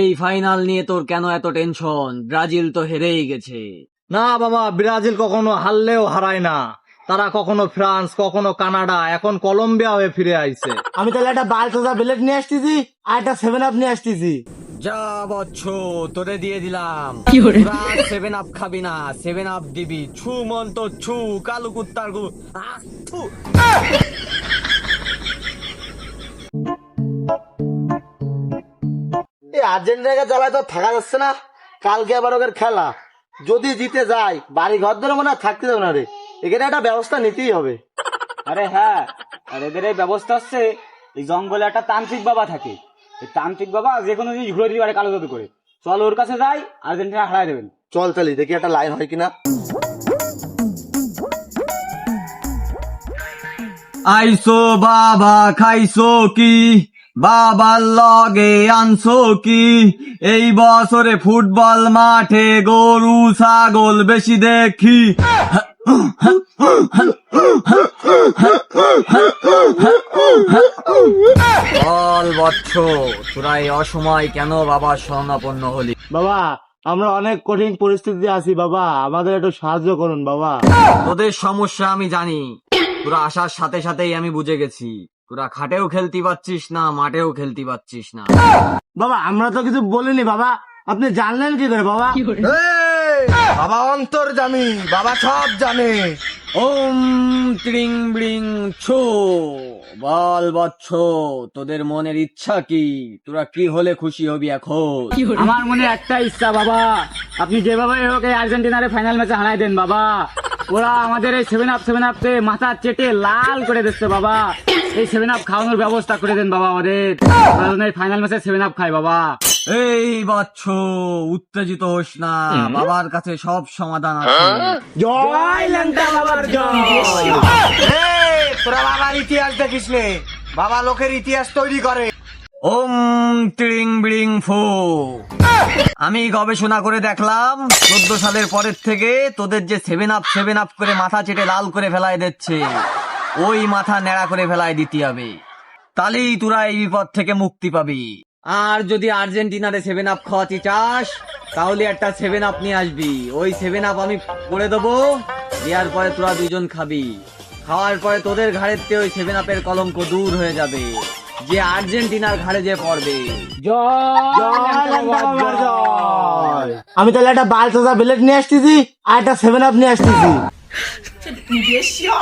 এই ফাইনাল নিয়ে তোর কেন এত টেনশন? ব্রাজিল তো হেরেই গেছে। না বাবা ব্রাজিল কখনো হারলেও হারায় না। তারা কখনো ফ্রান্স কখনো কানাডা এখন কলম্বিয়া হয়ে ফিরে আইছে। আমি তাহলে একটা বালতোজা বিলেট নিয়ে আসতেছি আর একটা সেভেন আপ নিয়ে আসতেছি। যা বচ্ছ তোরে দিয়ে দিলাম। সেভেন আপ খাবি না সেভেন আপ দিবি। ছু মন তো ছু কালু কুত্তার গু। এই আর্জেন্টিনাকে জ্বালায় তো থাকা যাচ্ছে না। কালকে আবার ওদের খেলা। যদি জিতে যায় বাড়ি ঘর ধরে মনে হয় থাকতে যাবে না রে। এখানে একটা ব্যবস্থা নিতেই হবে। আরে হ্যাঁ আর এদের এই ব্যবস্থা হচ্ছে এই জঙ্গলে একটা তান্ত্রিক বাবা থাকে। এই তান্ত্রিক বাবা যে কোনো জিনিস ঘুরে দিতে পারে কালো জাদু করে। চল ওর কাছে যাই আর্জেন্টিনা হারাই দেবেন। চল চালি দেখি একটা লাইন হয় কিনা। আইসো বাবা খাইছো কি? বাবার লগে আনছো কি? এই বছরে ফুটবল মাঠে গরু ছাগল বেশি দেখি। বল বচ্ছ তোরা এই অসময় কেন বাবার শরণাপন্ন হলি? বাবা আমরা অনেক কঠিন পরিস্থিতি আছি বাবা। আমাদের একটু সাহায্য করুন বাবা। তোদের সমস্যা আমি জানি। তোরা আসার সাথে সাথেই আমি বুঝে গেছি। তোরা খাটেও খেলতে পারছিস না মাঠেও খেলতে পারছিস না। বাবা আমরা তো কিছু বলিনি বাবা। আপনি জানলেন কি করে বাবা? বাবা অন্তর জানি বাবা সব জানে। ওম ত্রিং ব্রিং ছো বল বচ্ছ তোদের মনের ইচ্ছা কি? তোরা কি হলে খুশি হবি এখন? আমার মনে একটা ইচ্ছা বাবা। আপনি যেভাবে হোক এই আর্জেন্টিনারে ফাইনাল ম্যাচে হারাই দেন বাবা। ওরা আমাদের এই সেভেন আপ সেভেন আপকে মাথা চেটে লাল করে দিচ্ছে বাবা। এই সেভেন আপ খাওয়ানোর ব্যবস্থা করে দেন বাবা আমাদের। ফাইনাল ম্যাচে সেভেন আপ খায় বাবা। এই বচ্ছ উত্তেজিত হোস না বাবার কাছে সব সমাধান আছে। জয় ল্যাংটা বাবার জয়। তোরা বাবার ইতিহাস দেখিস নে। বাবা লোকের ইতিহাস তৈরি করে। ওম ত্রিং ব্রিং ফো। আমি গবেষণা করে দেখলাম চোদ্দ সালের পরের থেকে তোদের যে সেভেন আপ সেভেন আপ করে মাথা চেটে লাল করে ফেলায় দিচ্ছে। ওই মাথা নেড়া করে ফেলায় দিতে হবে। তাহলেই তোরা এই বিপদ থেকে মুক্তি পাবি। আর যদি আর্জেন্টিনারে সেভেন আপ খাওয়াতে চাস তাহলে একটা সেভেন আপ নিয়ে আসবি। ওই সেভেন আপ আমি করে দেবো দেওয়ার পরে তোরা দুজন খাবি। খাওয়ার পরে তোদের ঘাড়ের থেকে ওই সেভেন আপের কলঙ্ক দূর হয়ে যাবে। যে আর্জেন্টিনার ঘাড়ে যে পড়বে। আমি তাহলে একটা বালতোজা বিলেট নিয়ে আসতেছি আর একটা সেভেন আপ নিয়ে আসতেছি।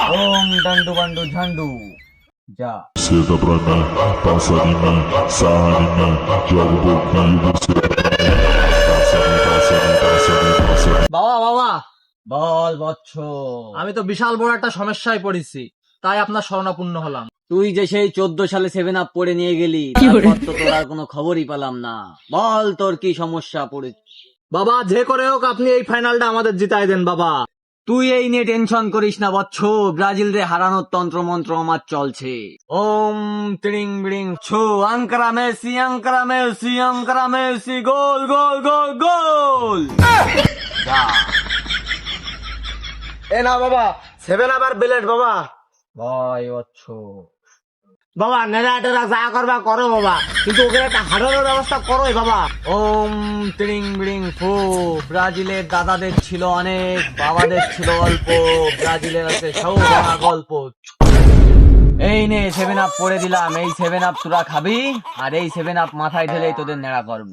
বাবা বাবা। বল বচ্ছ আমি তো বিশাল বড় একটা সমস্যায় পড়েছি। তাই আপনার শরণাপন্ন হলাম। তুই যে সেই চোদ্দ সালে সেভেন আপ পড়ে নিয়ে গেলি তারপর তো তোর আর কোনো খবরই পেলাম না। বল তোর কি সমস্যা পড়ে বাবা যে করে হোক আপনি এই ফাইনালটা আমাদের জিতাই দেন বাবা। তুই এই নিয়ে টেনশন করিস না বচ্ছ ব্রাজিল রে হারানোর তন্ত্র মন্ত্র আমার চলছে। ওম ত্রিং ব্রিং ছো। আঙ্করা Messi আঙ্করা Messi আঙ্করা Messi goal goal goal goal. এ না বাবা সেভেন আবার বিলেট বাবা। ভয় বচ্ছ বাবা নেড়া টেরা যা করবা করো বাবা। কিন্তু ওকে একটা হারানোর ব্যবস্থা করোই বাবা। ওম ত্রিং ব্রিং ফু ব্রাজিলের দাদাদের ছিল অনেক, বাবাদের ছিল অল্প, ব্রাজিলের আছে সৌভানা গল্প। এই নে সেভেন আপ পরে দিলাম। এই সেভেন আপ তোরা খাবি, আর এই সেভেন আপ মাথায় ঢেলেই তোদের নেড়া করব।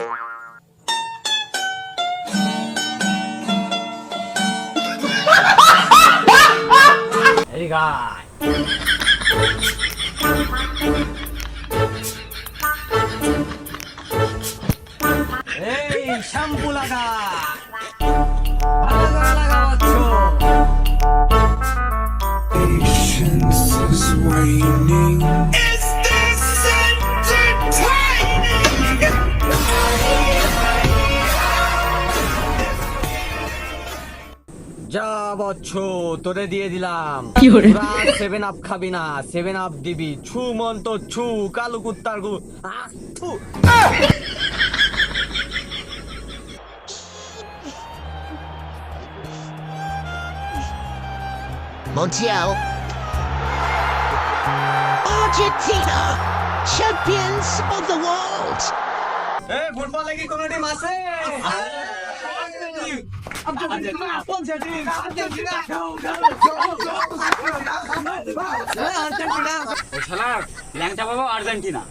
এই এই শ্যাম্পু লাগা ভালো করে লাগা বচ্চ। যা বচ্ছ তোরে দিয়ে দিলাম। সেভেন আপ খাবি না সেভেন আপ দিবি। ছু মন তো ছু কালু কুত্তার গু। Montiel. Argentina, champions of the world. এ ফুটবলে কি কোনো টিম আর্জেন্টিনা।